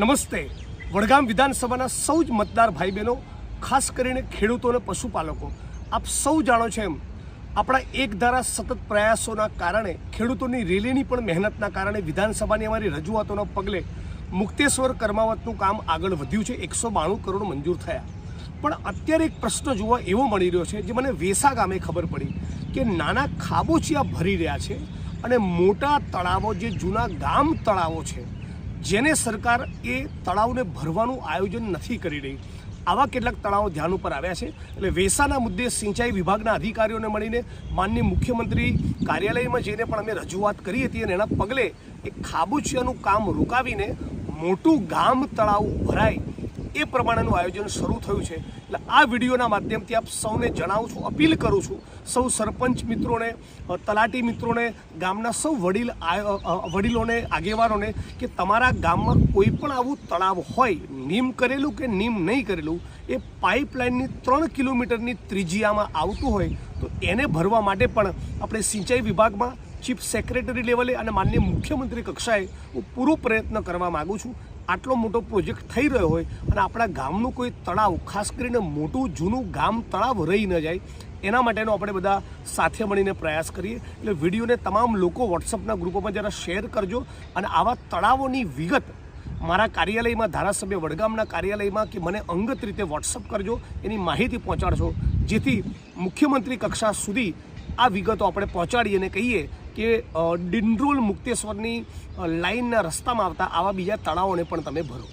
નમસ્તે. વડગામ વિધાનસભાના સૌ જ મતદાર ભાઈ બહેનો ખાસ કરીને ખેડૂતો અને પશુપાલકો, આપ સૌ જાણો છો એમ, આપણા એક ધારા સતત પ્રયાસોના કારણે, ખેડૂતોની રેલીની પણ મહેનતના કારણે વિધાનસભાની અમારી રજૂઆતોના પગલે મુક્તેશ્વર કર્માવતનું કામ આગળ વધ્યું છે. એકસો બાણું કરોડ મંજૂર થયા. પણ અત્યારે એક પ્રશ્ન જોવા એવો મળી રહ્યો છે, જે મને વેસા ગામે ખબર પડી કે નાના ખાબોચિયા ભરી રહ્યા છે અને મોટા તળાવો, જે જૂના ગામ તળાવો છે જેને સરકાર એ તળાવને ભરવાનું આયોજન નથી કરી રહી. આવા કેટલાક તળાવો ધ્યાન ઉપર આવ્યા છે. એટલે વેસાના મુદ્દે સિંચાઈ વિભાગના અધિકારીઓને મળીને માનનીય મુખ્યમંત્રી કાર્યાલયમાં જઈને પણ અમે રજૂઆત કરી હતી અને એના પગલે એ ખાબુચિયાનું કામ રોકાવીને મોટું ગામ તળાવ ભરાય એ પ્રમાણેનું આયોજન શરૂ થયું છે. એટલે આ વિડીયોના માધ્યમથી આપ સૌને જણાવું છું, અપીલ કરું છું, સૌ સરપંચ મિત્રોને તલાટી મિત્રોને, ગામના સૌ વડીલ વડીલોને, આગેવાનોને કે તમારા ગામમાં કોઈ પણ આવું તળાવ હોય, નીમ કરેલું કે નીમ નહીં કરેલું, એ પાઇપલાઇનની ત્રણ કિલોમીટરની ત્રિજ્યામાં આવતું હોય, તો એને ભરવા માટે પણ આપણે સિંચાઈ વિભાગમાં ચીફ સેક્રેટરી લેવલે અને માનનીય મુખ્યમંત્રી કક્ષાએ હું પૂરો પ્રયત્ન કરવા માગું છું. આટલો મોટો પ્રોજેક્ટ થઈ રહ્યો હોય અને આપણા ગામનું કોઈ તળાવ, ખાસ કરીને મોટું, જૂનું ગામ તળાવ રહી ન જાય, એના માટેનો આપણે બધા સાથે મળીને પ્રયાસ કરીએ. એટલે વિડીયોને તમામ લોકો વોટ્સઅપના ગ્રુપોમાં જરા શેર કરજો અને આવા તળાવોની વિગત મારા કાર્યાલયમાં, ધારાસભ્ય વડગામના કાર્યાલયમાં કે મને અંગત રીતે વોટ્સઅપ કરજો, એની માહિતી પહોંચાડશો, જેથી મુખ્યમંત્રી કક્ષા સુધી આ વિગતો આપણે પહોંચાડીએ અને કહીએ કે ડિંડ્રોલ મુક્તેશ્વરની લાઇનના રસ્તામાં આવતા આવા બીજા તળાવોને પણ તમે ભરો.